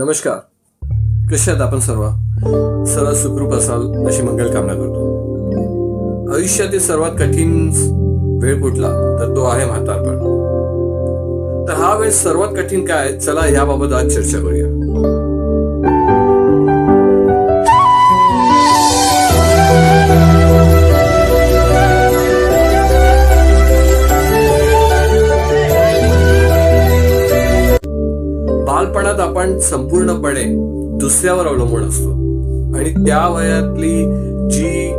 नमस्कार. कसे आहात आपण सर्व? सर्व सुखरूप असाल अशी मंगल कामना करतो. आयुष्यातील सर्वात कठीण वेळ कुठला? तर तो आहे म्हातारपण. तर हा वेळ सर्वात कठीण काय? चला याबाबत आज चर्चा करूया. वयात आपण संपूर्णपणे दुसऱ्यावर अवलंबून असतो. आणि त्या वयातली जी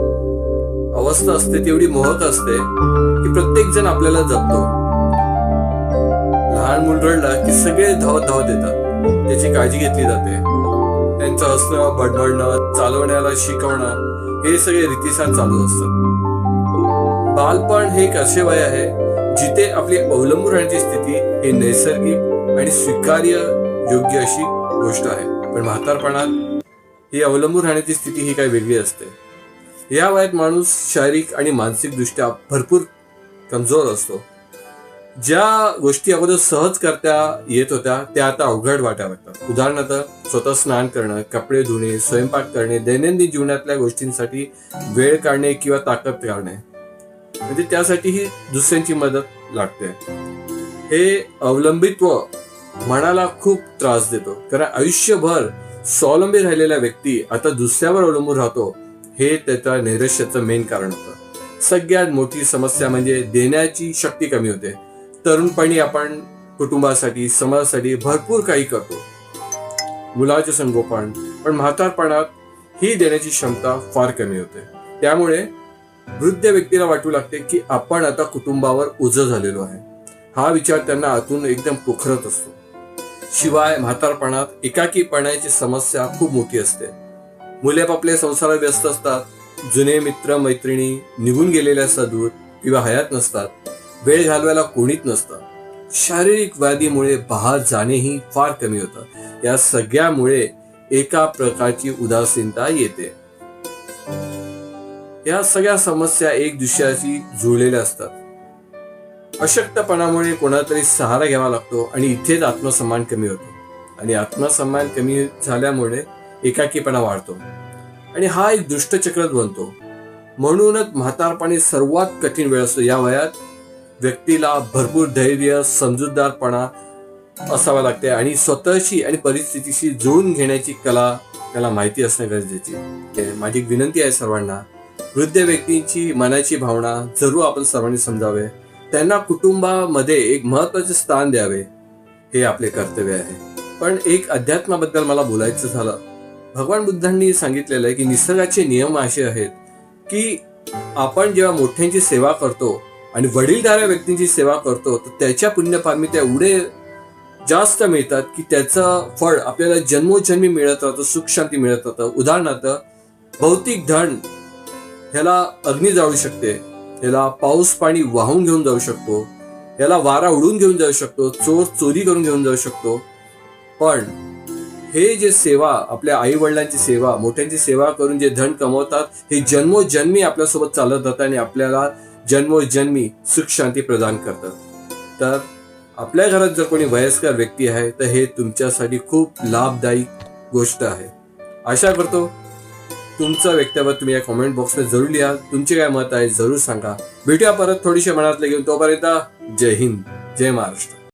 अवस्था असते तेवढी मोहक असते की प्रत्येक जण आपल्याला जपतो. लहान मुल रडला की सगळे धावत धावत येतात. त्याची काळजी घेतली जाते. त्यांचं हसणं बडबडणं चालवण्याला शिकवणं हे सगळे रीतीसार चालू असतात. बालपण हे एक असे वय आहे जिथे आपली अवलंबून राहण्याची स्थिती ही नैसर्गिक आणि स्वीकार्य योग्य अशी गोष्ट आहे. पण म्हातारपणात ही अवलंबून राहण्याची स्थिती ही काही वेगळी असते. या वयात माणूस शारीरिक आणि मानसिक दृष्ट्या भरपूर कमजोर असतो. ज्या गोष्टी अगोदर सहज करता येत होत्या त्या आता अवघड वाटायला लागतात. उदाहरणार्थ स्वतः स्नान करणं कपडे धुणे स्वयंपाक करणे दैनंदिन जीवनातल्या गोष्टींसाठी वेळ काढणे किंवा ताकद काढणे म्हणजे त्यासाठीही दुसऱ्यांची मदत लागते. हे अवलंबित्व मनाला खूप त्रास देतो. कारण आयुष्यभर स्वावलंबी राहिलेला व्यक्ती आता दुसऱ्यावर अवलंबून राहतो हे त्याच्या नैराश्याचं मेन कारण होतं. सगळ्यात मोठी समस्या म्हणजे देण्याची शक्ती कमी होते. तरुणपणी आपण कुटुंबासाठी समाजासाठी भरपूर काही करतो. मुलाचे संगोपन पण म्हातारपणात ही देण्याची क्षमता फार कमी होते. त्यामुळे वृद्ध व्यक्तीला वाटू लागते की आपण आता कुटुंबावर उज झालेलो आहे. हा विचार त्यांना आतून एकदम पोखरत असतो. शिवाय म्हातारपणात एकाकीपणाची समस्या खूप मोठी असते. मुले आपापल्या संसारात व्यस्त असतात जुने मित्र मैत्रिणी निघून गेलेले असतात दूर किंवा हयात नसतात वेळ घालवायला कोणीच नसतं. शारीरिक व्याधीमुळे बाहेर जाणेही फार कमी होतं. या सगळ्यामुळे एका प्रकारची उदासीनता येते. या सगळ्या समस्या एक दुसऱ्याशी जुळलेल्या असतात. अशक्तपणामुळे कोणातरी सहारा घ्यावा लागतो आणि इथेच आत्मसन्मान कमी होतो. आणि आत्मसन्मान कमी झाल्यामुळे एकाकीपणा वाढतो. आणि हा एक दुष्टचक्रच बनतो. म्हणूनच म्हातारपणी सर्वात कठीण वेळ असतो. या वयात व्यक्तीला भरपूर धैर्य समजूतदारपणा असावा लागते आणि स्वतःशी आणि परिस्थितीशी जुळून घेण्याची कला त्याला माहिती असणं गरजेचे माझी विनंती आहे सर्वांना वृद्ध व्यक्तींची मनाची भावना जरूर आपण सर्वांनी समजावे. त्यांना कुटुंबामध्ये एक महत्त्वाचे स्थान द्यावे. हे आपले कर्तव्य आहे. पण एक अध्यात्माबद्दल मला बोलायचं झालं. भगवान बुद्धांनी सांगितलेलं आहे की निसर्गाचे नियम असे आहेत की आपण जेव्हा मोठ्यांची सेवा करतो आणि वडीलधाऱ्या व्यक्तींची सेवा करतो तर त्याच्या पुण्यपारमित्या एवढे जास्त मिळतात की त्याचं फळ आपल्याला जन्मोजन्मी मिळत राहतं सुखशांती मिळत राहतं. उदाहरणार्थ भौतिक धन ह्याला अग्नी जाळू शकते. याला पाऊस पाणी वाहून घेऊन जाऊ शकतो. याला वारा उडून घेऊन जाऊ शकतो. चोर चोरी करून घेऊन जाऊ शकतो. पण हे जे सेवा आपल्या आई वडिलांची सेवा मोठ्यांची सेवा करून जे धन कमवतात हे जन्मोजन्मी आपल्यासोबत चालत जातात आणि आपल्याला जन्मोजन्मी सुख शांती प्रदान करतात. तर आपल्या घरात जर कोणी वयस्कर व्यक्ती आहे तर हे तुमच्यासाठी खूप लाभदायी गोष्ट आहे. आशा करतो तुमचं वक्तव्य तुम्ही या कमेंट बॉक्समध्ये जरूर लिहा. तुमचे काय मत आहे जरूर सांगा. भेटूया परत थोडीशी मनातले घेऊन. तोपर्यंत जय हिंद जय महाराष्ट्र.